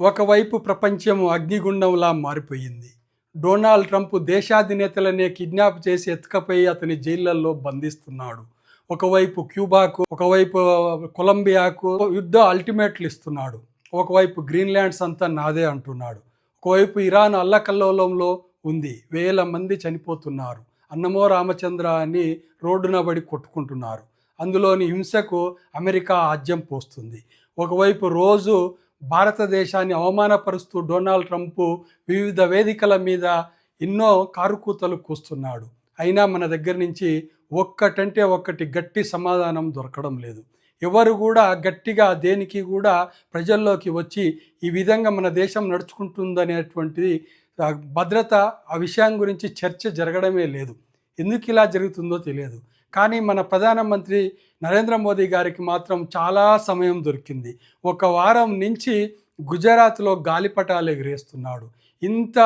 ఒకవైపు ప్రపంచం అగ్నిగుండంలా మారిపోయింది. డొనాల్డ్ ట్రంప్ దేశాధినేతలనే కిడ్నాప్ చేసి ఎత్తుకపోయి అతని జైళ్ళలో బంధిస్తున్నాడు. ఒకవైపు క్యూబాకు ఒకవైపు కొలంబియాకు యుద్ధ అల్టిమేట్లు ఇస్తున్నాడు. ఒకవైపు గ్రీన్లాండ్స్ అంతా నాదే అంటున్నాడు. ఒకవైపు ఇరాన్ అల్లకల్లోలంలో ఉంది. వేల మంది చనిపోతున్నారు. అన్నమో రామచంద్ర అని రోడ్డున పడి కొట్టుకుంటున్నారు. అందులోని హింసకు అమెరికా ఆజ్యం పోస్తుంది. ఒకవైపు రోజు భారతదేశాన్ని అవమానపరుస్తూ డొనాల్డ్ ట్రంప్ వివిధ వేదికల మీద ఎన్నో కారుకూతలు కూస్తున్నాడు. అయినా మన దగ్గర నుంచి ఒక్కటంటే ఒక్కటి గట్టి సమాధానం దొరకడం లేదు. ఎవరు కూడా గట్టిగా దేనికి కూడా ప్రజల్లోకి వచ్చి ఈ విధంగా మన దేశం నడుచుకుంటుందనేటువంటిది భద్రత ఆ విషయం గురించి చర్చ జరగడమే లేదు. ఎందుకు ఇలా జరుగుతుందో తెలియదు. కానీ మన ప్రధానమంత్రి నరేంద్ర మోదీ గారికి మాత్రం చాలా సమయం దొరికింది. ఒక వారం నుంచి గుజరాత్లో గాలిపటాలు ఎగిరేస్తున్నాడు. ఇంత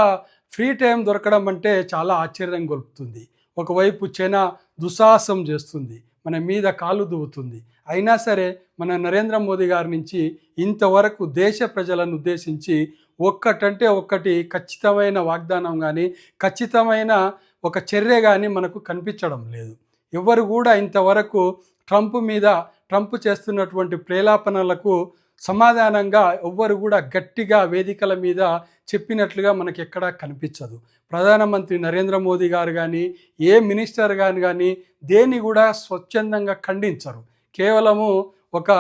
ఫ్రీ టైం దొరకడం అంటే చాలా ఆశ్చర్యం గొలుపుతుంది. ఒకవైపు చైనా దుస్సాహసం చేస్తుంది. మన మీద కాలు దువ్వుతుంది అయినా సరే మన నరేంద్ర మోదీ గారి నుంచి ఇంతవరకు దేశ ప్రజలను ఉద్దేశించి ఒక్కటంటే ఒక్కటి ఖచ్చితమైన వాగ్దానం కానీ ఖచ్చితమైన ఒక చర్య కానీ మనకు కనిపించడం లేదు. ఎవరు కూడా ఇంతవరకు ట్రంప్ మీద ట్రంప్ చేస్తున్నటువంటి ప్రేలాపనలకు సమాధానంగా ఎవ్వరు కూడా గట్టిగా వేదికల మీద చెప్పినట్లుగా మనకి ఎక్కడా కనిపించదు. ప్రధానమంత్రి నరేంద్ర మోదీ గారు కానీ ఏ మినిస్టర్ గారు కానీ దేన్ని కూడా స్వచ్ఛందంగా ఖండించరు. కేవలము ఒక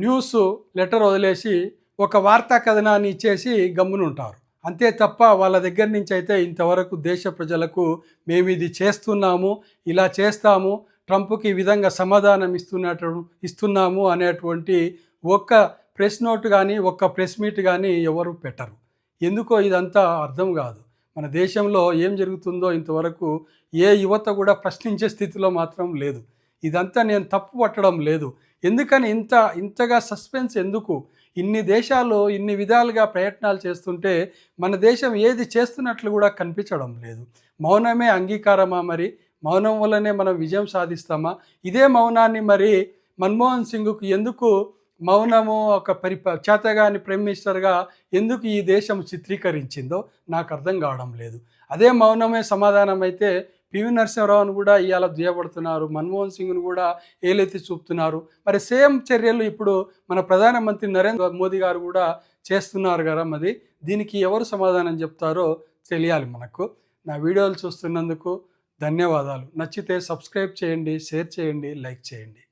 న్యూస్ లెటర్ వదిలేసి ఒక వార్తా కథనాన్ని ఇచ్చేసి గమ్మునుంటారు. అంతే తప్ప వాళ్ళ దగ్గర నుంచి అయితే ఇంతవరకు దేశ ప్రజలకు మేము ఇది చేస్తున్నాము ఇలా చేస్తాము ట్రంప్కి ఈ విధంగా సమాధానం ఇస్తున్నట్టు ఇస్తున్నాము అనేటువంటి ఒక్క ప్రెస్ నోట్ కానీ ఒక్క ప్రెస్ మీట్ కానీ ఎవరు పెట్టరు. ఎందుకో ఇదంతా అర్థం కాదు. మన దేశంలో ఏం జరుగుతుందో ఇంతవరకు ఏ యువత కూడా ప్రశ్నించే స్థితిలో మాత్రం లేదు. ఇదంతా నేను తప్పు పట్టడం లేదు. ఎందుకని ఇంత ఇంతగా సస్పెన్స్ ఎందుకు? ఇన్ని దేశాలు ఇన్ని విధాలుగా ప్రయత్నాలు చేస్తుంటే మన దేశం ఏది చేస్తున్నట్లు కూడా కనిపించడం లేదు. మౌనమే అంగీకారమా మరి? మౌనం వల్లనే మనం విజయం సాధిస్తామా? ఇదే మౌనాన్ని మరి మన్మోహన్ సింగ్కు ఎందుకు మౌనము ఒక పరిప చేతగాని ప్రైమ్ మినిస్టర్గా ఎందుకు ఈ దేశం చిత్రీకరించిందో నాకు అర్థం కావడం లేదు. అదే మౌనమే సమాధానం అయితే పివి నరసింహరావును కూడా ఇవాళ దుయ్యబడుతున్నారు మన్మోహన్ సింగ్ను కూడా ఏలెత్తి చూపుతున్నారు. మరి సేమ్ చర్యలు ఇప్పుడు మన ప్రధానమంత్రి నరేంద్ర మోదీ గారు కూడా చేస్తున్నారు కదా మరి. దీనికి ఎవరు సమాధానం చెప్తారో తెలియాలి మనకు. నా వీడియోలు చూస్తున్నందుకు ధన్యవాదాలు. నచ్చితే సబ్స్క్రైబ్ చేయండి షేర్ చేయండి లైక్ చేయండి.